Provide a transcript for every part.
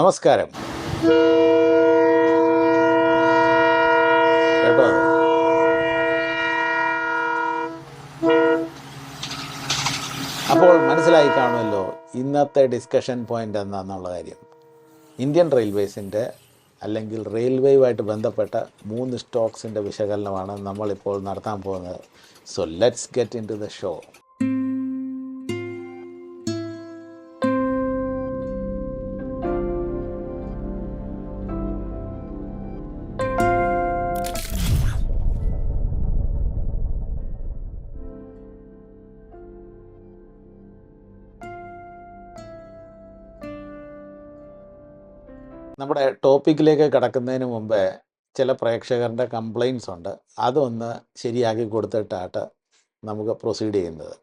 നമസ്കാരം. അപ്പോൾ മനസ്സിലായി കാണുമല്ലോ ഇന്നത്തെ ഡിസ്കഷൻ പോയിന്റ് എന്താണെന്നുള്ള കാര്യം. ഇന്ത്യൻ റെയിൽവേസിന്റെ അല്ലെങ്കിൽ റെയിൽവേയുമായിട്ട് ബന്ധപ്പെട്ട മൂന്ന് സ്റ്റോക്സിന്റെ വിശകലനമാണ് നമ്മളിപ്പോൾ നടത്താൻ പോകുന്നത്. So let's get into the show നമ്മുടെ ടോപ്പിക്കിലേക്ക് കടക്കുന്നതിന് മുമ്പേ ചില പ്രേക്ഷകരുടെ കംപ്ലൈൻസ് ഉണ്ട്. അതൊന്ന് ശരിയാക്കി കൊടുത്തിട്ടാട്ട് നമുക്ക് പ്രൊസീഡ് ചെയ്യുന്നത്.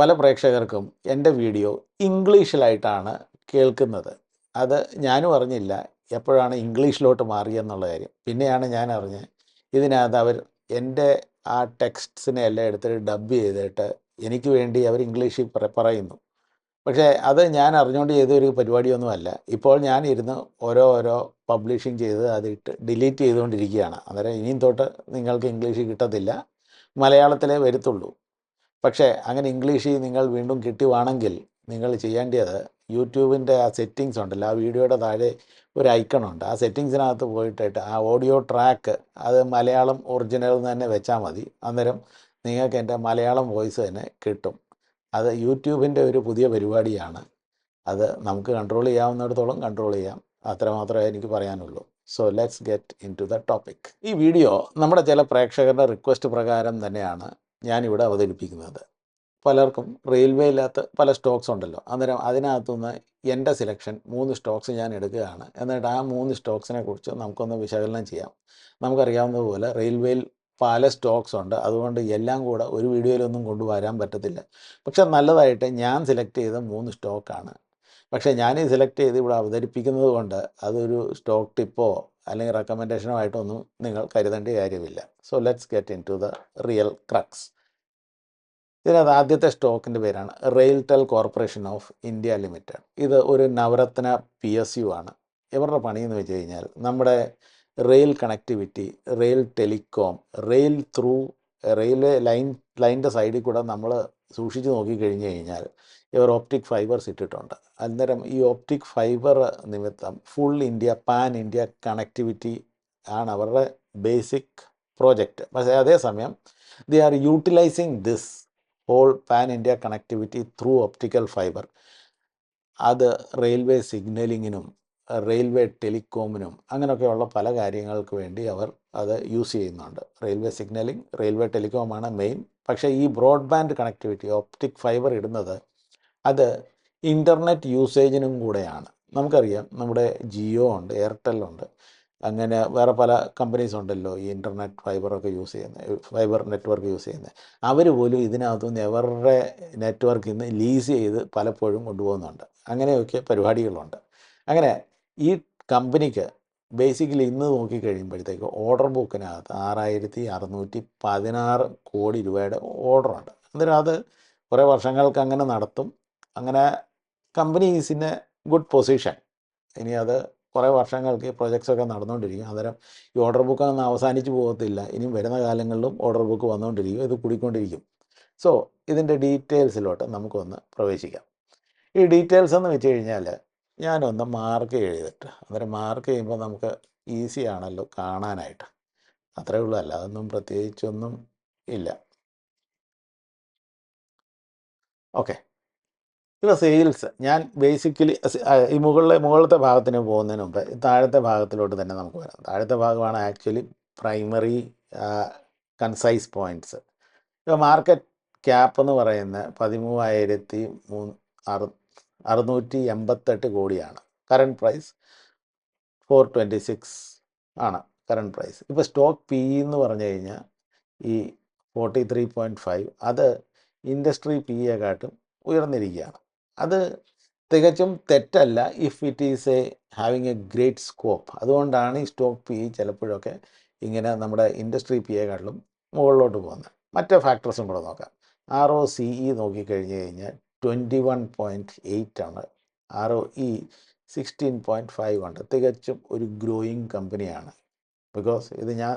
പല പ്രേക്ഷകർക്കും എന്റെ വീഡിയോ ഇംഗ്ലീഷിലായിട്ടാണ് കേൾക്കുന്നത്. അത് ഞാനും അറിഞ്ഞില്ല എപ്പോഴാണ് ഇംഗ്ലീഷിലോട്ട് മാറിയെന്നുള്ള കാര്യം. പിന്നെയാണ് ഞാൻ അറിഞ്ഞ് ഇതിനകത്ത് അവർ എന്റെ ആ ടെക്സ്റ്റ്സിനെ എല്ലാം എടുത്തിട്ട് ഡബ് ചെയ്തിട്ട് എനിക്ക് വേണ്ടി അവർ ഇംഗ്ലീഷിൽ പറ- പറയുന്നു. പക്ഷേ അത് ഞാൻ അറിഞ്ഞുകൊണ്ട് ചെയ്ത ചെയ്തൊരു പരിപാടിയൊന്നുമല്ല. ഇപ്പോൾ ഞാൻ ഇരുന്ന് ഓരോ ഓരോ പബ്ലിഷിങ് ചെയ്ത് അതിട്ട് ഡിലീറ്റ് ചെയ്തുകൊണ്ടിരിക്കുകയാണ്. അന്നേരം ഇനിയും തൊട്ട് നിങ്ങൾക്ക് ഇംഗ്ലീഷ് കിട്ടത്തില്ല. മലയാളത്തിലേ വരുത്തുള്ളൂ. പക്ഷേ അങ്ങനെ ഇംഗ്ലീഷിൽ നിങ്ങൾ വീണ്ടും കിട്ടുവാണെങ്കിൽ നിങ്ങൾ ചെയ്യേണ്ടത് യൂട്യൂബിന്റെ ആ സെറ്റിങ്സ് ഉണ്ടല്ലോ. ആ വീഡിയോയുടെ താഴെ ഒരു ഐക്കൺ ഉണ്ട്. ആ സെറ്റിങ്സിനകത്ത് പോയിട്ടിട്ട് ആ ഓഡിയോ ട്രാക്ക് അത് മലയാളം ഒറിജിനൽ തന്നെ വെച്ചാൽ മതി. അന്നേരം നിങ്ങൾക്ക് എന്റെ മലയാളം വോയിസ് തന്നെ കിട്ടും. അത് യൂട്യൂബിന്റെ ഒരു പുതിയ പരിപാടിയാണ്. അത് നമുക്ക് കൺട്രോൾ ചെയ്യാവുന്നിടത്തോളം കൺട്രോൾ ചെയ്യാം. അത്രമാത്രമേ എനിക്ക് പറയാനുള്ളൂ. So let's get into the topic ഈ വീഡിയോ നമ്മുടെ ചില പ്രേക്ഷകരുടെ റിക്വസ്റ്റ് പ്രകാരം തന്നെയാണ് ഞാനിവിടെ അവതരിപ്പിക്കുന്നത്. പലർക്കും റെയിൽവേ ഇല്ലാത്ത പല സ്റ്റോക്സ് ഉണ്ടല്ലോ. അന്നേരം അതിനകത്തുനിന്ന് എന്റെ സെലക്ഷൻ മൂന്ന് സ്റ്റോക്സ് ഞാൻ എടുക്കുകയാണ്. എന്നിട്ട് ആ മൂന്ന് സ്റ്റോക്സിനെ കുറിച്ച് നമുക്കൊന്ന് വിശകലനം ചെയ്യാം. നമുക്കറിയാവുന്നതുപോലെ റെയിൽവേയിൽ പല സ്റ്റോക്സ് ഉണ്ട്. അതുകൊണ്ട് എല്ലാം കൂടെ ഒരു വീഡിയോയിലൊന്നും കൊണ്ടുവരാൻ പറ്റത്തില്ല. പക്ഷെ നല്ലതായിട്ട് ഞാൻ സെലക്ട് ചെയ്ത മൂന്ന് സ്റ്റോക്കാണ്. പക്ഷേ ഞാൻ സെലക്ട് ചെയ്ത് ഇവിടെ അവതരിപ്പിക്കുന്നത് കൊണ്ട് അതൊരു സ്റ്റോക്ക് ടിപ്പോ അല്ലെങ്കിൽ റെക്കമെൻഡേഷനോ ആയിട്ടൊന്നും നിങ്ങൾ കരുതേണ്ട കാര്യമില്ല. So let's get into the real crux ഇതിനകത്ത് ആദ്യത്തെ സ്റ്റോക്കിന്റെ പേരാണ് RailTel corporation of India limited ഇത് ഒരു നവരത്ന പി എസ് യു ആണ്. ഇവരുടെ പണിയെന്ന് വെച്ച് കഴിഞ്ഞാൽ നമ്മുടെ rail connectivity rail telecom rail through railway line ലൈനിന്റെ സൈഡിൽ കൂടെ നമ്മൾ സൂക്ഷിച്ച് നോക്കിക്കഴിഞ്ഞ് കഴിഞ്ഞാൽ ഇവർ ഓപ്റ്റിക് ഫൈബേഴ്സ് ഇട്ടിട്ടുണ്ട്. അന്നേരം ഈ ഓപ്റ്റിക് ഫൈബർ നിമിത്തം full India pan India connectivity ആണ് അവരുടെ ബേസിക് പ്രോജക്റ്റ് പക്ഷേ അതേസമയം they are utilising this whole pan India connectivity through optical fibre അത് റെയിൽവേ സിഗ്നലിങ്ങിനും റെയിൽവേ ടെലികോമിനും അങ്ങനെയൊക്കെയുള്ള പല കാര്യങ്ങൾക്ക് വേണ്ടി അവർ അത് യൂസ് ചെയ്യുന്നുണ്ട്. റെയിൽവേ സിഗ്നലിംഗ് റെയിൽവേ ടെലികോമാണ് മെയിൻ. പക്ഷേ ഈ ബ്രോഡ്ബാൻഡ് കണക്ടിവിറ്റി ഓപ്റ്റിക് ഫൈബർ ഇടുന്നത് അത് ഇന്റർനെറ്റ് യൂസേജിനും കൂടെയാണ്. നമുക്കറിയാം നമ്മുടെ ജിയോ ഉണ്ട് എയർടെൽ ഉണ്ട്. അങ്ങനെ വേറെ പല കമ്പനീസ് ഉണ്ടല്ലോ ഈ ഇന്റർനെറ്റ് ഫൈബറൊക്കെ യൂസ് ചെയ്യുന്ന ഫൈബർ നെറ്റ്വർക്ക് യൂസ് ചെയ്യുന്നത്. അവർ പോലും ഇതിനകത്തുനിന്ന് അവരുടെ നെറ്റ്വർക്കിൽ നിന്ന് ലീസ് ചെയ്ത് പലപ്പോഴും കൊണ്ടുപോകുന്നുണ്ട്. അങ്ങനെയൊക്കെ പരിപാടികളുണ്ട്. അങ്ങനെ ഈ കമ്പനിക്ക് ബേസിക്കലി ഇന്ന് നോക്കിക്കഴിയുമ്പോഴത്തേക്ക് ഓർഡർ ബുക്കിനകത്ത് ആറായിരത്തി അറുന്നൂറ്റി പതിനാറ് കോടി രൂപയുടെ ഓർഡറുണ്ട് അന്നേരം അത് കുറേ വർഷങ്ങൾക്ക് അങ്ങനെ നടത്തും. അങ്ങനെ company is in a good position ഇനി അത് കുറേ വർഷങ്ങൾക്ക് ഈ പ്രൊജക്ട്സൊക്കെ നടന്നുകൊണ്ടിരിക്കും. അന്നേരം ഈ ഓർഡർ ബുക്ക് ഒന്നും അവസാനിച്ച് പോകത്തില്ല. ഇനിയും വരുന്ന കാലങ്ങളിലും ഓർഡർ ബുക്ക് വന്നുകൊണ്ടിരിക്കും. ഇത് കൂടിക്കൊണ്ടിരിക്കും. സോ ഇതിന്റെ ഡീറ്റെയിൽസിലോട്ട് നമുക്കൊന്ന് പ്രവേശിക്കാം. ഈ ഡീറ്റെയിൽസ് എന്ന് വെച്ച് കഴിഞ്ഞാൽ ഞാനൊന്ന് മാർക്ക് ചെയ്തിട്ട് അന്നേരം മാർക്ക് ചെയ്യുമ്പോൾ നമുക്ക് ഈസി ആണല്ലോ കാണാനായിട്ട്. അത്രേ ഉള്ളൂ അല്ല അല്ലാതൊന്നും പ്രത്യേകിച്ചൊന്നും ഇല്ല. ഓക്കെ ഇപ്പോൾ സെയിൽസ് ഞാൻ ബേസിക്കലി ഈ മുകളിലെ മുകളിലത്തെ ഭാഗത്തിന് പോകുന്നതിന് മുമ്പ് താഴത്തെ ഭാഗത്തിലോട്ട് തന്നെ നമുക്ക് വരാം. താഴത്തെ ഭാഗമാണ് ആക്ച്വലി പ്രൈമറി കൺസൈസ് പോയിന്റ്സ് ഇപ്പോൾ മാർക്കറ്റ് ക്യാപ്പ് എന്ന് പറയുന്നത് പതിമൂവായിരത്തി മൂന്ന് അറു അറുന്നൂറ്റി എൺപത്തെട്ട് കോടിയാണ്. Current price four twenty six ആണ് കറണ്ട് പ്രൈസ് ഇപ്പോൾ സ്റ്റോക്ക് പി എന്ന് പറഞ്ഞു കഴിഞ്ഞാൽ ഈ ഫോർട്ടി ത്രീ പോയിന്റ് ഫൈവ് അത് ഇൻഡസ്ട്രി പി എക്കാട്ടും ഉയർന്നിരിക്കുകയാണ്. അത് തികച്ചും തെറ്റല്ല if it is a having a great scope അതുകൊണ്ടാണ് ഈ സ്റ്റോക്ക് പി ചിലപ്പോഴൊക്കെ ഇങ്ങനെ നമ്മുടെ ഇൻഡസ്ട്രി പി എക്കാട്ടിലും മുകളിലോട്ട് പോകുന്നത്. മറ്റേ ഫാക്ടേഴ്സും കൂടെ നോക്കാം. ആർ ഒ സി ഇ നോക്കിക്കഴിഞ്ഞ് കഴിഞ്ഞാൽ ട്വന്റി വൺ പോയിന്റ് എയ്റ്റ് ആണ്. R O E sixteen point five ഉണ്ട് തികച്ചും ഒരു ഗ്രോയിങ് കമ്പനിയാണ്. ബിക്കോസ് ഇത് ഞാൻ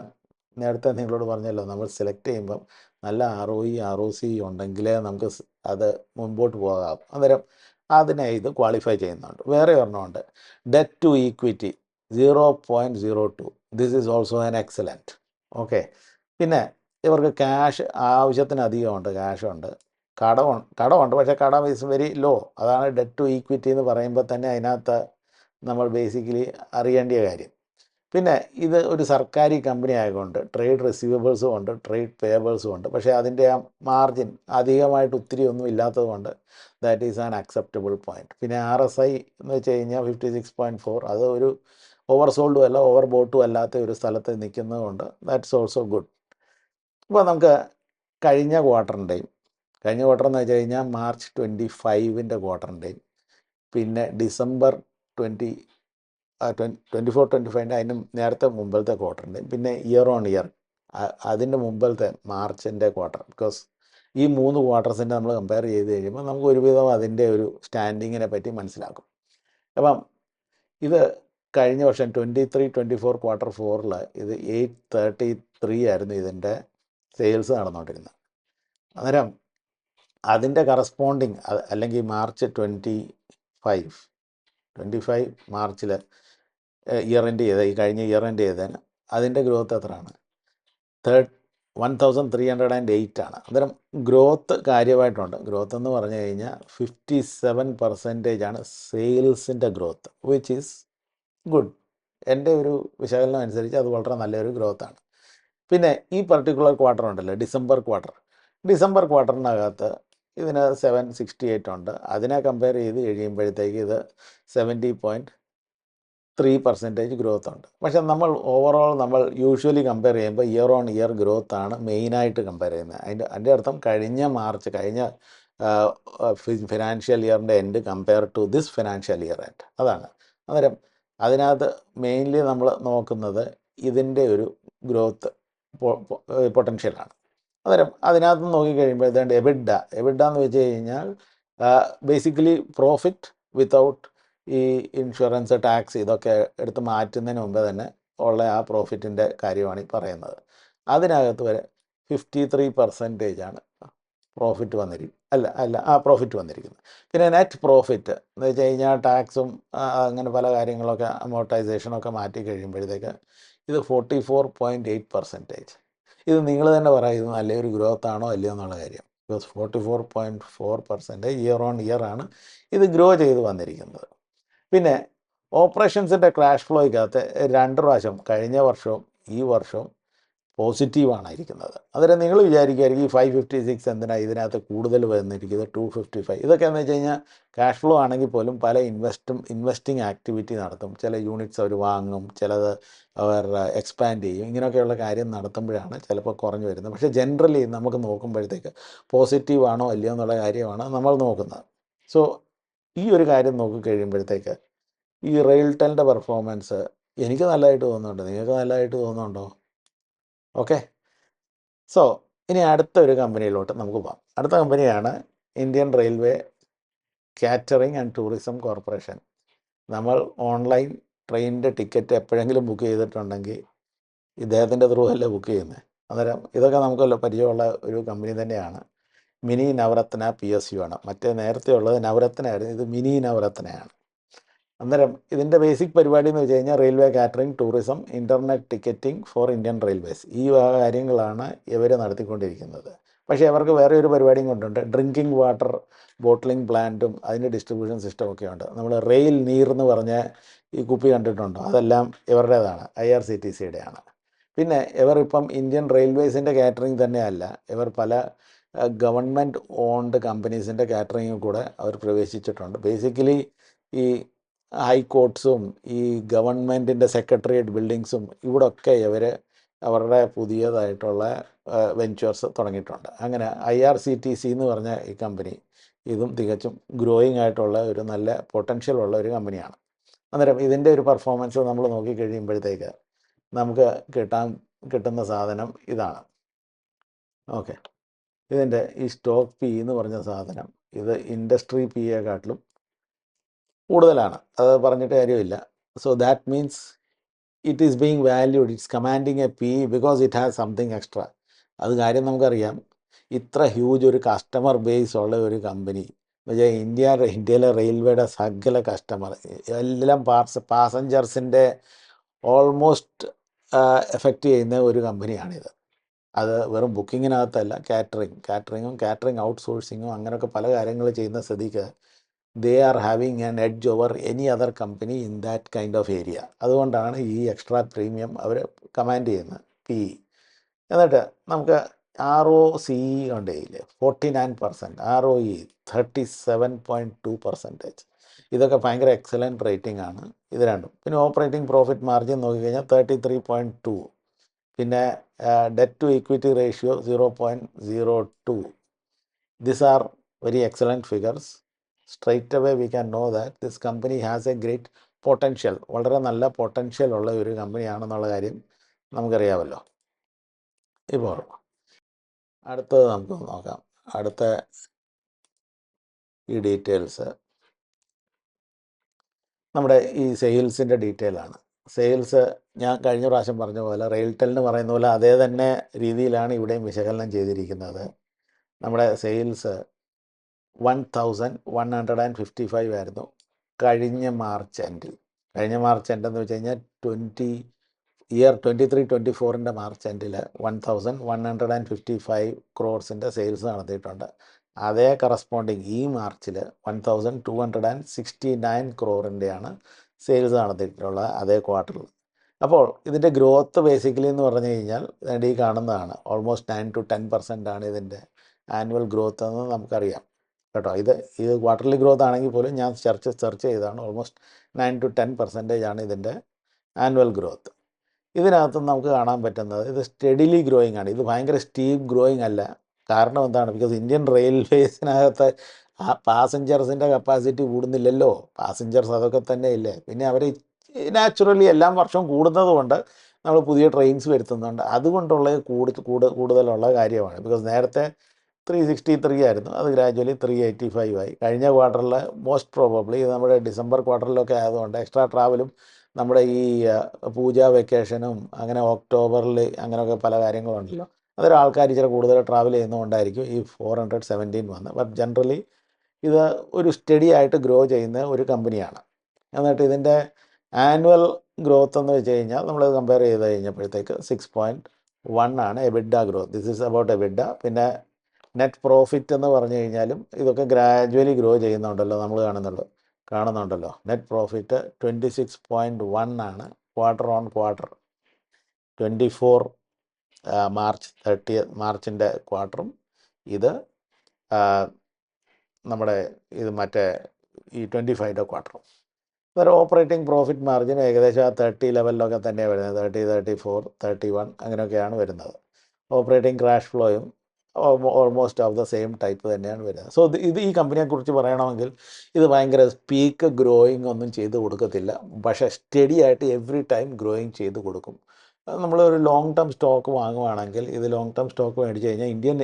നേരത്തെ നിങ്ങളോട് പറഞ്ഞല്ലോ നമ്മൾ സെലക്ട് ചെയ്യുമ്പം നല്ല R O E R O C ഉണ്ടെങ്കിലേ നമുക്ക് അത് മുമ്പോട്ട് പോകാം അന്നേരം അതിനെ ഇത് ക്വാളിഫൈ ചെയ്യുന്നുണ്ട്. വേറെ ഒരെണ്ണമുണ്ട് debt to equity zero point zero two this is also an excellent okay പിന്നെ ഇവർക്ക് ക്യാഷ് ആവശ്യത്തിനധികമുണ്ട് ക്യാഷുണ്ട് കടം കടമുണ്ട് പക്ഷേ കടം ഈസ് വെരി ലോ അതാണ് ഡെറ്റ് ടു ഈക്വിറ്റി എന്ന് പറയുമ്പോൾ തന്നെ അതിനകത്ത് നമ്മൾ ബേസിക്കലി അറിയേണ്ട കാര്യം. പിന്നെ ഇത് ഒരു സർക്കാർ കമ്പനി ആയതുകൊണ്ട് ട്രേഡ് റിസീവബിൾസും ഉണ്ട് ട്രേഡ് പേബിൾസും ഉണ്ട്. പക്ഷേ അതിന്റെ ആ മാർജിൻ അധികമായിട്ട് ഒത്തിരി ഒന്നും ഇല്ലാത്തത് കൊണ്ട് that is an acceptable point പിന്നെ ആർ എസ് ഐ എന്ന് വെച്ച് കഴിഞ്ഞാൽ ഫിഫ്റ്റി സിക്സ് പോയിന്റ് ഫോർ അത് ഒരു ഓവർ സോൾഡും അല്ല ഓവർ ബോട്ടും അല്ലാത്ത ഒരു സ്ഥലത്ത് നിൽക്കുന്നതുകൊണ്ട് ദാറ്റ്സ് ഓൾസോ ഗുഡ് ഇപ്പോൾ നമുക്ക് കഴിഞ്ഞ ക്വാർട്ടറിന്റെയും കഴിഞ്ഞ ക്വാർട്ടർ എന്ന് വെച്ച് കഴിഞ്ഞാൽ മാർച്ച് ട്വന്റി ഫൈവിന്റെ ക്വാർട്ടറിന്റെയും പിന്നെ December twenty twenty four twenty ഫൈവിന്റെ അതിന് നേരത്തെ മുമ്പിലത്തെ ക്വാർട്ടറിന്റെയും പിന്നെ ഇയർ ഓൺ ഇയർ അതിന്റെ മുമ്പിലത്തെ മാർച്ചിന്റെ ക്വാർട്ടർ ബിക്കോസ് ഈ മൂന്ന് ക്വാർട്ടേഴ്സിന്റെ നമ്മൾ കമ്പയർ ചെയ്ത് കഴിയുമ്പോൾ നമുക്ക് ഒരുവിധം അതിന്റെ ഒരു സ്റ്റാൻഡിങ്ങിനെ പറ്റി മനസ്സിലാക്കും. അപ്പം ഇത് കഴിഞ്ഞ വർഷം twenty three twenty four quarter ഫോറിൽ ഇത് എയ്റ്റ് തേർട്ടി ത്രീ ആയിരുന്നു ഇതിന്റെ സെയിൽസ് നടന്നുകൊണ്ടിരുന്നത് അന്നേരം അതിന്റെ കറസ്പോണ്ടിങ് അല്ലെങ്കിൽ March twenty five twenty five മാർച്ചിൽ ഇയർ എൻഡ് ചെയ്ത ഈ കഴിഞ്ഞ ഇയർ എൻഡ് ചെയ്തതിന് അതിന്റെ ഗ്രോത്ത് എത്രയാണ്? Third one thousand three hundred and eight ആണ്. അന്നേരം ഗ്രോത്ത് കാര്യമായിട്ടുണ്ട്. ഗ്രോത്ത് എന്ന് പറഞ്ഞു കഴിഞ്ഞാൽ ഫിഫ്റ്റി സെവൻ പെർസെന്റേജ് ആണ് സെയിൽസിന്റെ ഗ്രോത്ത് വിച്ച് ഈസ് ഗുഡ് എന്റെ ഒരു വിശകലനം അനുസരിച്ച് അത് വളരെ നല്ലൊരു ഗ്രോത്താണ്. പിന്നെ ഈ പർട്ടിക്കുലർ ക്വാർട്ടർ ഉണ്ടല്ലോ ഡിസംബർ ക്വാർട്ടർ. ഡിസംബർ ക്വാർട്ടറിനകത്ത് ഇതിന് സെവൻ സിക്സ്റ്റി എയ്റ്റ് ഉണ്ട്. അതിനെ കമ്പയർ ചെയ്ത് കഴിയുമ്പോഴത്തേക്ക് ഇത് seventy point three percentage growth ഉണ്ട്. പക്ഷെ നമ്മൾ ഓവറോൾ നമ്മൾ യൂഷ്വലി കമ്പയർ ചെയ്യുമ്പോൾ ഇയർ ഓൺ ഇയർ ഗ്രോത്ത് ആണ് മെയിനായിട്ട് കമ്പയർ ചെയ്യുന്നത്. അതിന്റെ അതിന്റെ അർത്ഥം കഴിഞ്ഞ മാർച്ച് കഴിഞ്ഞ financial ഇയറിന്റെ end compare to this financial year end അതാണ്. അന്നേരം അതിനകത്ത് മെയിൻലി നമ്മൾ നോക്കുന്നത് ഇതിന്റെ ഒരു ഗ്രോത്ത് പൊട്ടൻഷ്യലാണ് അന്നേരം അതിനകത്ത് നോക്കിക്കഴിയുമ്പോൾ ഏതാണ്ട് എബിഡ എബിഡ എന്ന് വെച്ച് കഴിഞ്ഞാൽ ബേസിക്കലി പ്രോഫിറ്റ് വിത്തൗട്ട് ഈ ഇൻഷുറൻസ് ടാക്സ് ഇതൊക്കെ എടുത്ത് മാറ്റുന്നതിന് മുമ്പേ തന്നെ ഉള്ള ആ പ്രോഫിറ്റിന്റെ കാര്യമാണ് ഈ പറയുന്നത്. അതിനകത്ത് വരെ ഫിഫ്റ്റി ത്രീ പെർസെന്റേജ് ആണ് പ്രോഫിറ്റ് വന്നിരിക്കും അല്ല അല്ല ആ പ്രോഫിറ്റ് വന്നിരിക്കുന്നത്. പിന്നെ നെറ്റ് പ്രോഫിറ്റ് എന്ന് വെച്ച് കഴിഞ്ഞാൽ ടാക്സും അങ്ങനെ പല കാര്യങ്ങളൊക്കെ അമോർട്ടൈസേഷനൊക്കെ മാറ്റി കഴിയുമ്പോഴത്തേക്ക് ഇത് forty four point eight percentage ഇത് നിങ്ങൾ തന്നെ പറയുന്നു ഇത് ഒരു ഗ്രോത്ത് ആണോ അല്ലയോ എന്നുള്ള കാര്യം. Because forty four point four percentage year on year ആണ് ഇത് ഗ്രോ ചെയ്ത് വന്നിരിക്കുന്നത്. പിന്നെ ഓപ്പറേഷൻസിന്റെ ക്രാഷ് ഫ്ലോയ്ക്കകത്ത് രണ്ട് പ്രാവശ്യം കഴിഞ്ഞ വർഷവും ഈ വർഷവും പോസിറ്റീവാണ് ഇരിക്കുന്നത് അന്നേരം നിങ്ങൾ വിചാരിക്കുമായിരിക്കും ഈ ഫൈവ് ഫിഫ്റ്റി സിക്സ് എന്തിനാണ് ഇതിനകത്ത് കൂടുതൽ വന്നിരിക്കുന്നത്? ടു ഫിഫ്റ്റി ഫൈവ് ഇതൊക്കെ എന്ന് വെച്ച് കഴിഞ്ഞാൽ ക്യാഷ് ഫ്ലോ ആണെങ്കിൽ പോലും പല ഇൻവെസ്റ്റും ഇൻവെസ്റ്റിംഗ് ആക്ടിവിറ്റി നടത്തും. ചില യൂണിറ്റ്സ് അവർ വാങ്ങും ചിലത് അവർ എക്സ്പാൻഡ് ചെയ്യും. ഇങ്ങനെയൊക്കെയുള്ള കാര്യം നടത്തുമ്പോഴാണ് ചിലപ്പോൾ കുറഞ്ഞു വരുന്നത്. പക്ഷേ ജനറലി നമുക്ക് നോക്കുമ്പോഴത്തേക്ക് പോസിറ്റീവാണോ അല്ലയോ എന്നുള്ള കാര്യമാണ് നമ്മൾ നോക്കുന്നത്. സോ ഈ ഒരു കാര്യം നോക്കിക്കഴിയുമ്പോഴത്തേക്ക് ഈ റെയിൽടെലിന്റെ പെർഫോമൻസ് എനിക്ക് നല്ലതായിട്ട് തോന്നുന്നുണ്ട്? നിങ്ങൾക്ക് നല്ലതായിട്ട് തോന്നുന്നുണ്ടോ? ഓക്കെ സോ ഇനി അടുത്ത ഒരു കമ്പനിയിലോട്ട് നമുക്ക് പോകാം അടുത്ത കമ്പനിയാണ് Indian railway catering and tourism corporation നമ്മൾ ഓൺലൈൻ ട്രെയിനിന്റെ ടിക്കറ്റ് എപ്പോഴെങ്കിലും ബുക്ക് ചെയ്തിട്ടുണ്ടെങ്കിൽ ഇദ്ദേഹത്തിന്റെ ത്രൂ അല്ലേ ബുക്ക് ചെയ്യുന്നത് അന്നേരം ഇതൊക്കെ നമുക്കല്ലോ പരിചയമുള്ള ഒരു കമ്പനി തന്നെയാണ്. Mini Navratna P S U ആണ്. മറ്റേ നേരത്തെ ഉള്ളത് നവരത്നയായിരുന്നു. ഇത് മിനി നവരത്നയാണ്. അന്നേരം ഇതിന്റെ ബേസിക് പരിപാടി എന്ന് വെച്ച് കഴിഞ്ഞാൽ railway catering tourism internet ticketing for Indian railways ഈ കാര്യങ്ങളാണ് ഇവർ നടത്തിക്കൊണ്ടിരിക്കുന്നത്. പക്ഷേ അവർക്ക് വേറെ ഒരു പരിപാടിയും കൊണ്ടുണ്ട്. ഡ്രിങ്കിങ് വാട്ടർ ബോട്ടിലിംഗ് പ്ലാന്റും അതിന്റെ ഡിസ്ട്രിബ്യൂഷൻ സിസ്റ്റം ഒക്കെ ഉണ്ട്. നമ്മൾ റെയിൽ നീർ എന്ന് പറഞ്ഞ ഈ കുപ്പി കണ്ടിട്ടുണ്ടോ? അതെല്ലാം ഇവരുടേതാണ് ഐ ആർ സി ടി സിയുടെയാണ് പിന്നെ ഇവർ ഇപ്പം ഇന്ത്യൻ റെയിൽവേസിന്റെ കാറ്ററിംഗ് തന്നെയല്ല ഇവർ പല ഗവൺമെന്റ് ഓൺഡ് കമ്പനീസിന്റെ കാറ്ററിംഗിൽ കൂടെ അവർ പ്രവേശിച്ചിട്ടുണ്ട്. ബേസിക്കലി ഈ ഹൈക്കോർട്ട്സും ഈ ഗവൺമെന്റിന്റെ സെക്രട്ടേറിയറ്റ് ബിൽഡിങ്സും ഇവിടൊക്കെ ഇവർ അവരുടെ പുതിയതായിട്ടുള്ള വെഞ്ചേഴ്സ് തുടങ്ങിയിട്ടുണ്ട്. അങ്ങനെ I R C T C എന്ന് പറഞ്ഞ ഈ കമ്പനി ഇതും തികച്ചും ഗ്രോയിങ് ആയിട്ടുള്ള ഒരു നല്ല പൊട്ടൻഷ്യൽ ഉള്ള ഒരു കമ്പനിയാണ്. അന്നേരം ഇതിന്റെ ഒരു പെർഫോമൻസ് നമ്മൾ നോക്കിക്കഴിയുമ്പോഴത്തേക്ക് നമുക്ക് കിട്ടാൻ കിട്ടുന്ന സാധനം ഇതാണ്. ഓക്കെ. ഇതിന്റെ ഈ സ്റ്റോക്ക് പി എന്ന് പറഞ്ഞ സാധനം ഇത് ഇൻഡസ്ട്രി പി പിയെക്കാട്ടിലും കൂടുതലാണ്. അത് പറഞ്ഞിട്ട് കാര്യമില്ല. So that means it is being valued it's commanding a P because it has something extra അത് കാര്യം നമുക്കറിയാം. ഇത്ര ഹ്യൂജ് ഒരു കസ്റ്റമർ ബേസ് ഉള്ള ഒരു കമ്പനി എന്നുവെച്ചാൽ ഇന്ത്യ ഇന്ത്യയിലെ റെയിൽവേയുടെ സകല കസ്റ്റമർ എല്ലാം പാർസ് പാസഞ്ചേഴ്സിന്റെ ഓൾമോസ്റ്റ് എഫക്റ്റ് ചെയ്യുന്ന ഒരു കമ്പനിയാണിത് അത് വെറും ബുക്കിങ്ങിനകത്തല്ല കാറ്ററിങ് കാറ്ററിങ്ങും കാറ്ററിങ് ഔട്ട്സോഴ്സിങ്ങും അങ്ങനെയൊക്കെ പല കാര്യങ്ങൾ ചെയ്യുന്ന സ്ഥിതിക്ക് they are having an edge over any other company in that kind of area അതുകൊണ്ടാണ് ഈ എക്സ്ട്രാ പ്രീമിയം അവർ കമാൻഡ് ചെയ്യുന്നത്. പി ഇ എന്നിട്ട് നമുക്ക് ആർ ഒ സി ഇ ഉണ്ടെങ്കിൽ forty nine percent R O E thirty seven point two percentage ഇതൊക്കെ ഭയങ്കര excellent rating ആണ്. ഇത് രണ്ടും. പിന്നെ ഓപ്പറേറ്റിംഗ് പ്രോഫിറ്റ് മാർജിൻ നോക്കിക്കഴിഞ്ഞാൽ തേർട്ടി ത്രീ പോയിന്റ് ടു പിന്നെ debt to equity ratio zero point zero two this are very excellent figures straight away we can know that this company has a great potential വളരെ നല്ല potential ഉള്ള ഒരു കമ്പനിയാണെന്നുള്ള കാര്യം നമുക്കറിയാമല്ലോ. ഇപ്പോൾ അടുത്തത് നമുക്ക് നോക്കാം. അടുത്ത ഈ ഡീറ്റെയിൽസ് നമ്മുടെ ഈ സെയിൽസിന്റെ ഡീറ്റെയിൽ ആണ്. സെയിൽസ് ഞാൻ കഴിഞ്ഞ പ്രാവശ്യം പറഞ്ഞ പോലെ റെയിൽടെലിന് പറയുന്ന പോലെ അതേ തന്നെ രീതിയിലാണ് ഇവിടെയും വിശകലനം ചെയ്തിരിക്കുന്നത്. നമ്മുടെ sales one thousand one hundred and fifty five ആയിരുന്നു. കഴിഞ്ഞ മാർച്ച് എൻഡിൽ കഴിഞ്ഞ മാർച്ച് എൻഡ് എന്ന് വെച്ച് കഴിഞ്ഞാൽ twenty year twenty three twenty ഫോറിന്റെ മാർച്ച് എൻഡിൽ one thousand one hundred and fifty five ക്രോർസിന്റെ sales നടത്തിയിട്ടുണ്ട് അതേ കറസ്പോണ്ടിങ് ഈ മാർച്ചിൽ one thousand two hundred and sixty nine ക്രോറിന്റെയാണ് sales നടത്തിയിട്ടുള്ളത് അതേ ക്വാർട്ടറിൽ അപ്പോൾ ഇതിന്റെ ഗ്രോത്ത് ബേസിക്കലി എന്ന് പറഞ്ഞു കഴിഞ്ഞാൽ ഈ കാണുന്നതാണ്. Almost nine to ten percent ആണ് ഇതിന്റെ ആനുവൽ ഗ്രോത്ത് എന്ന് നമുക്കറിയാം. കേട്ടോ. ഇത് ഇത് ക്വാർട്ടർലി ഗ്രോത്ത് ആണെങ്കിൽ പോലും ഞാൻ സെർച്ച് സെർച്ച് ചെയ്താണ് almost nine to ten percentage ആണ് ഇതിന്റെ ആനുവൽ ഗ്രോത്ത് ഇതിനകത്ത് നമുക്ക് കാണാൻ പറ്റുന്നത് ഇത് സ്റ്റഡിലി ഗ്രോയിങ് ആണ്. ഇത് ഭയങ്കര സ്റ്റീപ്പ് ഗ്രോയിങ് അല്ല. കാരണം എന്താണ്? ബിക്കോസ് ഇന്ത്യൻ റെയിൽവേസിനകത്ത് പാസഞ്ചേഴ്സിന്റെ കപ്പാസിറ്റി കൂടുന്നില്ലല്ലോ. പാസഞ്ചേഴ്സ് അതൊക്കെ തന്നെ ഇല്ലേ? പിന്നെ അവർ നാച്ചുറലി എല്ലാം വർഷവും കൂടുന്നത് കൊണ്ട് നമ്മൾ പുതിയ ട്രെയിൻസ് വരുത്തുന്നുണ്ട്. അതുകൊണ്ടുള്ള കൂടുതൽ കൂടു കൂടുതലുള്ള കാര്യമാണ്. ബിക്കോസ് നേരത്തെ ത്രീ സിക്സ്റ്റി ത്രീ ആയിരുന്നു. അത് ഗ്രാജുവലി ത്രീ എയ്റ്റി ഫൈവ് ആയി. കഴിഞ്ഞ ക്വാർട്ടറിൽ മോസ്റ്റ് പ്രോബബ്ലി നമ്മുടെ ഡിസംബർ ക്വാർട്ടറിലൊക്കെ ആയതുകൊണ്ട് എക്സ്ട്രാ ട്രാവലും നമ്മുടെ ഈ പൂജ വെക്കേഷനും അങ്ങനെ ഒക്ടോബറിൽ അങ്ങനെയൊക്കെ പല കാര്യങ്ങളുണ്ടല്ലോ. അതൊരു ആൾക്കാർ ഇച്ചിരി കൂടുതൽ ട്രാവൽ ചെയ്യുന്നതുകൊണ്ടായിരിക്കും ഈ ഫോർ ഹൺഡ്രഡ് സെവന്റീൻ വന്നത് ബട്ട് ജനറലി ഇത് ഒരു സ്റ്റഡി ആയിട്ട് ഗ്രോ ചെയ്യുന്ന ഒരു കമ്പനിയാണ് എന്നിട്ട് ഇതിന്റെ ആനുവൽ ഗ്രോത്ത് എന്ന് വെച്ച് കഴിഞ്ഞാൽ നമ്മൾ കമ്പയർ ചെയ്ത് കഴിഞ്ഞപ്പോഴത്തേക്ക് സിക്സ് പോയിന്റ് വൺ ആണ് EBITDA growth this is about EBITDA പിന്നെ നെറ്റ് പ്രോഫിറ്റ് എന്ന് പറഞ്ഞു കഴിഞ്ഞാലും ഇതൊക്കെ ഗ്രാജുവലി ഗ്രോ ചെയ്യുന്നുണ്ടല്ലോ നമ്മൾ കാണുന്നുള്ളൂ കാണുന്നുണ്ടല്ലോ. Net profit twenty six point one ആണ് quarter on quarter twenty four March thirty മാർച്ചിന്റെ ക്വാർട്ടറും ഇത് നമ്മുടെ ഇത് മറ്റേ ഈ ട്വന്റി ഫൈവിന്റെ ക്വാർട്ടറും ഒരു ഓപ്പറേറ്റിംഗ് പ്രോഫിറ്റ് മാർജിൻ ഏകദേശം ആ തേർട്ടി ലെവലിലൊക്കെ തന്നെയാണ് വരുന്നത്. Thirty thirty four thirty one അങ്ങനെയൊക്കെയാണ് വരുന്നത്. Operating crash ഫ്ലോയും almost of the same type തന്നെയാണ് വരുന്നത്. സോ ഇത് ഈ കമ്പനിയെക്കുറിച്ച് പറയണമെങ്കിൽ ഇത് ഭയങ്കര സ്പീക്ക് ഗ്രോയിങ് ഒന്നും ചെയ്ത് കൊടുക്കത്തില്ല. പക്ഷേ സ്റ്റഡി ആയിട്ട് എവറി ടൈം ഗ്രോയിങ് ചെയ്ത് കൊടുക്കും. നമ്മൾ ഒരു ലോങ് ടേം സ്റ്റോക്ക് വാങ്ങുവാണെങ്കിൽ ഇത് ലോങ് ടേം സ്റ്റോക്ക് മേടിച്ച് കഴിഞ്ഞാൽ ഇന്ത്യൻ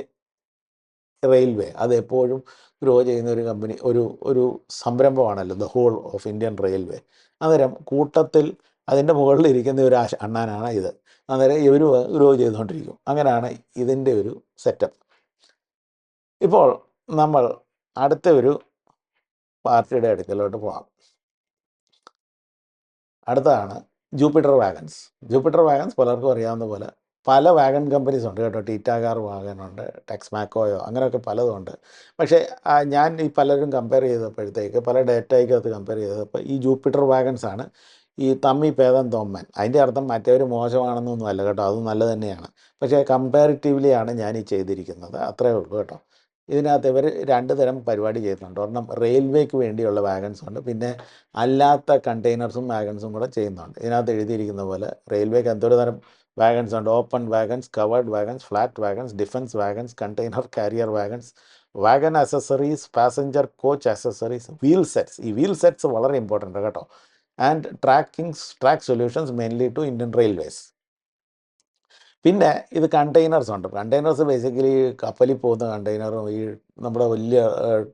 റെയിൽവേ അത് എപ്പോഴും ഗ്രോ ചെയ്യുന്ന ഒരു കമ്പനി ഒരു ഒരു സംരംഭമാണല്ലോ the whole of Indian railway അന്നേരം കൂട്ടത്തിൽ അതിന്റെ മുകളിൽ ഇരിക്കുന്ന ഒരു അണ്ണാനാണ് ഇത്. അന്നേരം ഇവർ ഗ്രോ ചെയ്തുകൊണ്ടിരിക്കും. അങ്ങനെയാണ് ഇതിന്റെ ഒരു സെറ്റപ്പ് ഇപ്പോൾ നമ്മൾ അടുത്ത ഒരു പാർട്ടിയുടെ അടുക്കലോട്ട് പോകാം. അടുത്തതാണ് ജൂപ്പിറ്റർ വാഗൻസ് ജൂപ്പിറ്റർ വാഗൻസ് പലർക്കും അറിയാവുന്ന പോലെ പല വാഗൺ കമ്പനീസ് ഉണ്ട് കേട്ടോ. ടീറ്റാകാർ വാഗൺ ഉണ്ട് ടെക്സ്മാക്കോയോ അങ്ങനെയൊക്കെ പലതും ഉണ്ട്. പക്ഷേ ഞാൻ ഈ പലരും കമ്പയർ ചെയ്തപ്പോഴത്തേക്ക് പല ഡേറ്റയ്ക്കകത്ത് കമ്പയർ ചെയ്തപ്പോൾ ഈ ജൂപ്പിറ്റർ വാഗൻസ് ആണ് ഈ തമ്മി പേദം തൊമ്മൻ. അതിന്റെ അർത്ഥം മറ്റവർ മോശമാണെന്നൊന്നുമല്ല കേട്ടോ. അത് നല്ല തന്നെയാണ്. പക്ഷേ കമ്പാരിറ്റീവ്ലി ആണ് ഞാൻ ഈ ചെയ്തിരിക്കുന്നത്. അത്രേ ഉള്ളൂ കേട്ടോ. ഇതിനകത്ത് ഇവർ രണ്ട് തരം പരിപാടി ചെയ്യുന്നുണ്ട്. ഒരെണ്ണം റെയിൽവേക്ക് വേണ്ടിയുള്ള വാഗൻസ് ഉണ്ട്. പിന്നെ അല്ലാത്ത കണ്ടെയ്നർസും വാഗൻസും കൂടെ ചെയ്യുന്നുണ്ട്. ഇതിനകത്ത് എഴുതിയിരിക്കുന്ന പോലെ റെയിൽവേക്ക് എന്തൊരു തരം വാഗൻസ് ഉണ്ട്? Open wagons covered wagons flat wagons defence wagons container carrier wagons wagon accessories passenger coach accessories wheel sets ഈ വീൽ സെറ്റ്സ് വളരെ ഇമ്പോർട്ടന്റ് കേട്ടോ. And tracking track solutions mainly to Indian railways പിന്നെ ഇത് കണ്ടെയ്നേഴ്സ് ഉണ്ട്. Containers basically കപ്പലിൽ പോകുന്ന കണ്ടെയ്നറും ഈ നമ്മുടെ വലിയ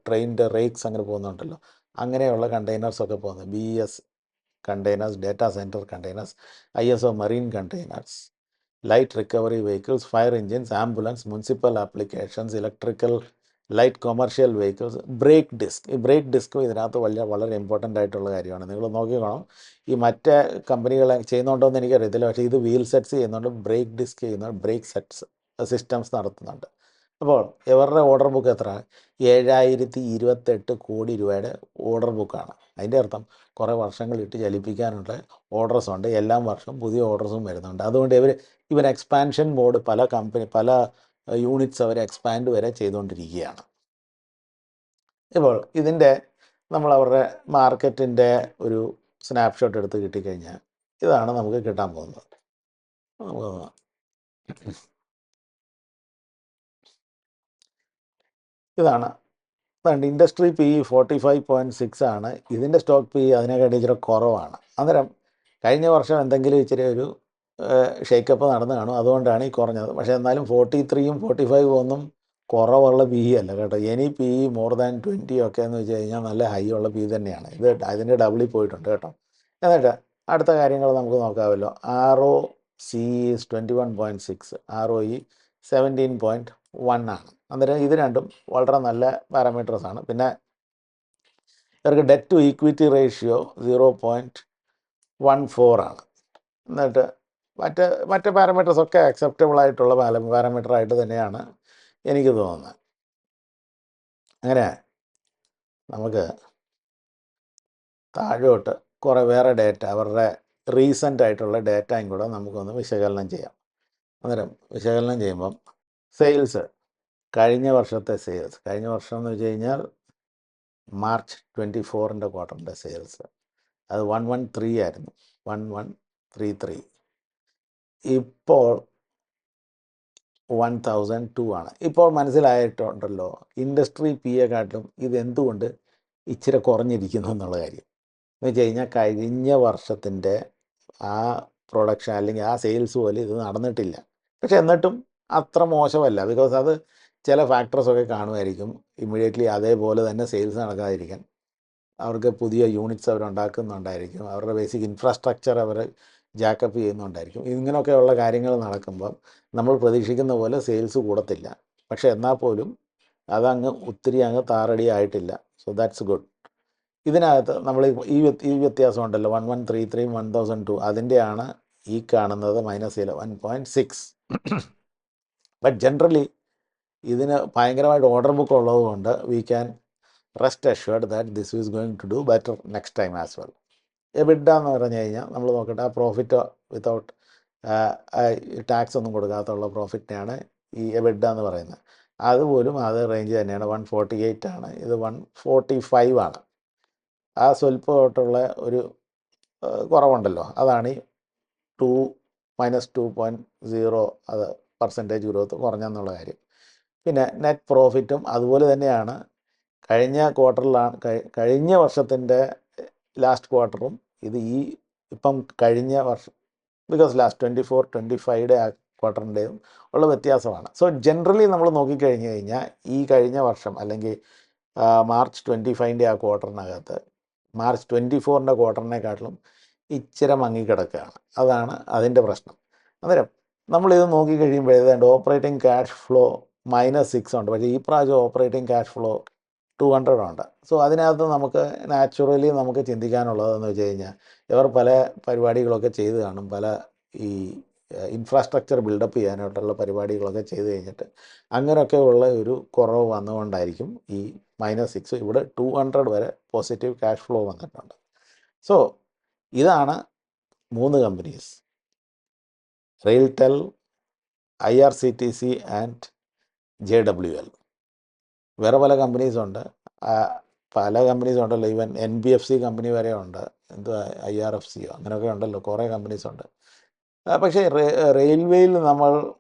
ട്രെയിനിന്റെ റേക്സ് അങ്ങനെ പോകുന്നുണ്ടല്ലോ. അങ്ങനെയുള്ള കണ്ടെയ്നേഴ്സൊക്കെ പോകുന്നത് B S containers data centre containers I S O marine containers light recovery vehicles fire engines ambulance municipal applications electrical light commercial vehicles brake disc. ഈ ബ്രേക്ക് ഡിസ്കും ഇതിനകത്ത് വലിയ വളരെ ഇമ്പോർട്ടന്റ് ആയിട്ടുള്ള കാര്യമാണ്. നിങ്ങൾ നോക്കിക്കോണം ഈ മറ്റേ കമ്പനികൾ ചെയ്യുന്നുണ്ടോ എന്ന് എനിക്കറിയത്തില്ല പക്ഷേ ഇത് വീൽ സെറ്റ്സ് ചെയ്യുന്നുണ്ട് ബ്രേക്ക് ഡിസ്ക് ചെയ്യുന്നുണ്ട് ബ്രേക്ക് സെറ്റ്സ് സിസ്റ്റംസ് നടത്തുന്നുണ്ട്. അപ്പോൾ ഇവരുടെ ഓർഡർ ബുക്ക് എത്ര? ഏഴായിരത്തി ഇരുപത്തെട്ട് കോടി രൂപയുടെ ഓർഡർ ബുക്കാണ് അതിന്റെ അർത്ഥം കുറേ വർഷങ്ങളിട്ട് ചലിപ്പിക്കാനുള്ള ഓർഡേഴ്സ് ഉണ്ട്. എല്ലാ വർഷവും പുതിയ ഓർഡേഴ്സും വരുന്നുണ്ട്. അതുകൊണ്ട് ഇവർ ഇവർ എക്സ്പാൻഷൻ ബോർഡ് പല കമ്പനി പല യൂണിറ്റ്സ് അവർ എക്സ്പാൻഡ് വരെ ചെയ്തുകൊണ്ടിരിക്കുകയാണ്. ഇപ്പോൾ ഇതിന്റെ നമ്മൾ അവരുടെ മാർക്കറ്റിന്റെ ഒരു സ്നാപ്ഷോട്ട് എടുത്ത് കിട്ടിക്കഴിഞ്ഞാൽ ഇതാണ് നമുക്ക് കിട്ടാൻ പോകുന്നത്. ഇതാണ്. അതുകൊണ്ട് industry P forty five point six ആണ്. ഇതിന്റെ സ്റ്റോക്ക് പി അതിനെക്കാട്ടി ഇച്ചിരി കുറവാണ്. അന്നേരം കഴിഞ്ഞ വർഷം എന്തെങ്കിലും ഇച്ചിരി ഒരു ഷേക്കപ്പ് നടന്നു കാണും. അതുകൊണ്ടാണ് ഈ കുറഞ്ഞത്. പക്ഷേ എന്നാലും ഫോർട്ടി ത്രീയും ഫോർട്ടി ഫൈവും ഒന്നും കുറവുള്ള പി ഇ അല്ല കേട്ടോ. Any P E more than twenty ഒക്കെ എന്ന് വെച്ച് കഴിഞ്ഞാൽ നല്ല ഹൈ ഉള്ള പി തന്നെയാണ്. ഇത് അതിന്റെ ഡബിളിൽ പോയിട്ടുണ്ട് കേട്ടോ. എന്നിട്ട് അടുത്ത കാര്യങ്ങൾ നമുക്ക് നോക്കാമല്ലോ. R O C is twenty one point six R O E seventeen point one ആണ്. അന്നേരം ഇത് രണ്ടും വളരെ നല്ല പാരാമീറ്റേഴ്സ് ആണ്. പിന്നെ ഇവർക്ക് debt to equity ratio zero point one four ആണ്. എന്നിട്ട് മറ്റ് മറ്റ് പാരാമീറ്റേഴ്സ് ഒക്കെ അക്സെപ്റ്റബിൾ ആയിട്ടുള്ള പാരാമീറ്റർ ആയിട്ട് തന്നെയാണ് എനിക്ക് തോന്നുന്നത്. അങ്ങനെ നമുക്ക് താഴോട്ട് കുറേ വേറെ ഡേറ്റ അവരുടെ റീസെന്റ് ആയിട്ടുള്ള ഡേറ്റയും കൂടെ നമുക്കൊന്ന് വിശകലനം ചെയ്യാം. അന്നേരം വിശകലനം ചെയ്യുമ്പം സെയിൽസ് കഴിഞ്ഞ വർഷത്തെ സെയിൽസ് കഴിഞ്ഞ വർഷം എന്ന് വെച്ച് കഴിഞ്ഞാൽ മാർച്ച് ട്വന്റി ഫോറിന്റെ ക്വാർട്ടറിന്റെ സെയിൽസ് അത് വൺ വൺ ത്രീ ആയിരുന്നു. വൺ വൺ ത്രീ ത്രീ ഇപ്പോൾ വൺ തൗസൻഡ് ടു ആണ്. ഇപ്പോൾ മനസ്സിലായിട്ടുണ്ടല്ലോ ഇൻഡസ്ട്രി പി എക്കാട്ടിലും ഇതെന്തുകൊണ്ട് ഇച്ചിരി കുറഞ്ഞിരിക്കുന്നു എന്നുള്ള കാര്യം. എന്ന് വെച്ച് കഴിഞ്ഞാൽ കഴിഞ്ഞ വർഷത്തിന്റെ ആ പ്രൊഡക്ഷൻ അല്ലെങ്കിൽ ആ സെയിൽസ് പോലെ ഇത് നടന്നിട്ടില്ല. പക്ഷെ എന്നിട്ടും അത്ര മോശമല്ല. ബിക്കോസ് അത് ചില ഫാക്ടേഴ്സൊക്കെ കാണുമായിരിക്കും. ഇമ്മീഡിയറ്റ്ലി അതേപോലെ തന്നെ സെയിൽസ് നടക്കാതിരിക്കാൻ. അവർക്ക് പുതിയ യൂണിറ്റ്സ് അവർ ഉണ്ടാക്കുന്നുണ്ടായിരിക്കും അവരുടെ ബേസിക് ഇൻഫ്രാസ്ട്രക്ചർ അവർ ജാക്കപ്പ് ചെയ്യുന്നുണ്ടായിരിക്കും. ഇങ്ങനെയൊക്കെയുള്ള കാര്യങ്ങൾ നടക്കുമ്പം നമ്മൾ പ്രതീക്ഷിക്കുന്ന പോലെ സെയിൽസ് കൂടത്തില്ല. പക്ഷേ എന്നാൽ പോലും അതങ്ങ് ഒത്തിരി അങ്ങ് താറടി ആയിട്ടില്ല സോ ദാറ്റ്സ് ഗുഡ് ഇതിനകത്ത് നമ്മൾ ഈ ഈ വ്യത്യാസം ഉണ്ടല്ലോ. One one three three one thousand two അതിന്റെയാണ് ഈ കാണുന്നത് minus eleven point six but generally ഇതിന് ഭയങ്കരമായിട്ട് ഓർഡർ ബുക്ക് ഉള്ളതുകൊണ്ട് we can rest assured that this is going to do better next time as well EBITDA എന്ന് പറഞ്ഞു കഴിഞ്ഞാൽ നമ്മൾ നോക്കട്ടെ ആ പ്രോഫിറ്റ് വിത്തൗട്ട് ടാക്സ് ഒന്നും കൊടുക്കാത്തുള്ള പ്രോഫിറ്റിനെയാണ് ഈ എബിഡ എന്ന് പറയുന്നത്. അതുപോലും അത് റേഞ്ച് തന്നെയാണ്. വൺ ഫോർട്ടി എയ്റ്റ് ആണ്. ഇത് വൺ ഫോർട്ടി ഫൈവ് ആണ്. ആ സ്വല്പമായിട്ടുള്ള ഒരു കുറവുണ്ടല്ലോ. അതാണ് ഈ two minus two point zero അത് പെർസെന്റേജ് ഗ്രോത്ത് കുറഞ്ഞെന്നുള്ള കാര്യം. പിന്നെ നെറ്റ് പ്രോഫിറ്റും അതുപോലെ തന്നെയാണ്. കഴിഞ്ഞ ക്വാർട്ടറിലാണ് കഴിഞ്ഞ വർഷത്തിന്റെ ലാസ്റ്റ് ക്വാർട്ടറും ഇത് ഈ ഇപ്പം കഴിഞ്ഞ വർഷം because last twenty four twenty ഫൈവയുടെ ആ ക്വാർട്ടറിന്റെയും ഉള്ള വ്യത്യാസമാണ്. സോ ജനറലി നമ്മൾ നോക്കിക്കഴിഞ്ഞ് കഴിഞ്ഞാൽ ഈ കഴിഞ്ഞ വർഷം അല്ലെങ്കിൽ മാർച്ച് ട്വന്റി ഫൈവിന്റെ ആ ക്വാർട്ടറിനകത്ത് മാർച്ച് ട്വന്റി ഫോറിന്റെ ക്വാർട്ടറിനെക്കാട്ടിലും ഇച്ചിരി മങ്ങിക്കിടക്കുകയാണ് അതാണ് അതിന്റെ പ്രശ്നം. അന്നേരം നമ്മളിത് നോക്കിക്കഴിയുമ്പോൾ ഏതാണ്ട് operating cash flow minus six ഉണ്ട്. പക്ഷേ ഈ പ്രാവശ്യം operating cash flow two hundred ഉണ്ട്. സോ അതിനകത്ത് നമുക്ക് നാച്ചുറലി നമുക്ക് ചിന്തിക്കാനുള്ളതെന്ന് വെച്ച് കഴിഞ്ഞാൽ ഇവർ പല പരിപാടികളൊക്കെ ചെയ്ത് കാണും. പല ഈ ഇൻഫ്രാസ്ട്രക്ചർ ബിൽഡപ്പ് ചെയ്യാനായിട്ടുള്ള പരിപാടികളൊക്കെ ചെയ്ത് കഴിഞ്ഞിട്ട് അങ്ങനെയൊക്കെയുള്ള ഒരു കുറവ് വന്നുകൊണ്ടായിരിക്കും ഈ മൈനസ് സിക്സ് ഇവിടെ ടു ഹൺഡ്രഡ് വരെ പോസിറ്റീവ് ക്യാഷ് ഫ്ലോ വന്നിട്ടുണ്ട്. സോ ഇതാണ് മൂന്ന് companies RailTel I R C T C and J W L വേറെ പല കമ്പനീസ് ഉണ്ട്. ആ, പല കമ്പനീസ് ഉണ്ടല്ലോ. Even N B F C company വരെ ഉണ്ട്. എന്തുവാ ഐ ആർ എഫ് സിയോ അങ്ങനെയൊക്കെ ഉണ്ടല്ലോ. കുറേ കമ്പനീസ് ഉണ്ട്. പക്ഷേ റെയിൽവേയിൽ നമ്മൾ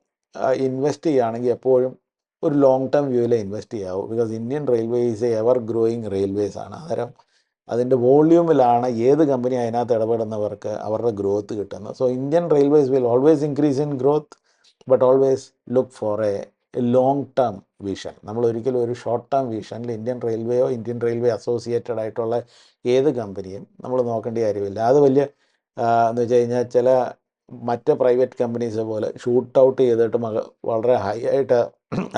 ഇൻവെസ്റ്റ് ചെയ്യുകയാണെങ്കിൽ എപ്പോഴും ഒരു ലോങ് ടേം വ്യൂവിൽ ഇൻവെസ്റ്റ് ചെയ്യാവൂ. Because Indian railway is a ever growing railways ആണ്. അന്നേരം അതിന്റെ വോള്യൂമിലാണ് ഏത് കമ്പനി അതിനകത്ത് ഇടപെടുന്നവർക്ക് അവരുടെ ഗ്രോത്ത് കിട്ടുന്നത്. So Indian railways will always increase in growth but always look for a long term vision നമ്മൾ ഒരിക്കലും ഒരു ഷോർട്ട് ടേം വിഷനിൽ ഇന്ത്യൻ റെയിൽവേയോ ഇന്ത്യൻ റെയിൽവേ അസോസിയേറ്റഡ് ആയിട്ടുള്ള ഏത് കമ്പനിയും നമ്മൾ നോക്കേണ്ട കാര്യമില്ല. അത് വലിയ എന്ന് വെച്ച് കഴിഞ്ഞാൽ ചില മറ്റ് പ്രൈവറ്റ് കമ്പനീസ് പോലെ ഷൂട്ട് ഔട്ട് ചെയ്തിട്ട് മക വളരെ ഹൈ ആയിട്ട്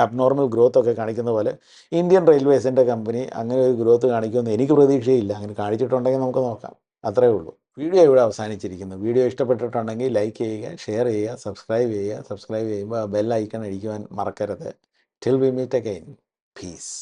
അബ്നോർമൽ ഗ്രോത്ത് ഒക്കെ കാണിക്കുന്ന പോലെ ഇന്ത്യൻ റെയിൽവേസിന്റെ കമ്പനി അങ്ങനെ ഒരു ഗ്രോത്ത് കാണിക്കുമെന്ന് എനിക്ക് പ്രതീക്ഷയില്ല. അങ്ങനെ കാണിച്ചിട്ടുണ്ടെങ്കിൽ നമുക്ക് നോക്കാം. അത്രയേ ഉള്ളൂ. വീഡിയോ ഇവിടെ അവസാനിച്ചിരിക്കുന്നു. വീഡിയോ ഇഷ്ടപ്പെട്ടിട്ടുണ്ടെങ്കിൽ ലൈക്ക് ചെയ്യുക ഷെയർ ചെയ്യുക സബ്സ്ക്രൈബ് ചെയ്യുക. സബ്സ്ക്രൈബ് ചെയ്യുമ്പോൾ ബെൽ ഐക്കൺ അടിക്കുവാൻ മറക്കരുത്. Till we meet again peace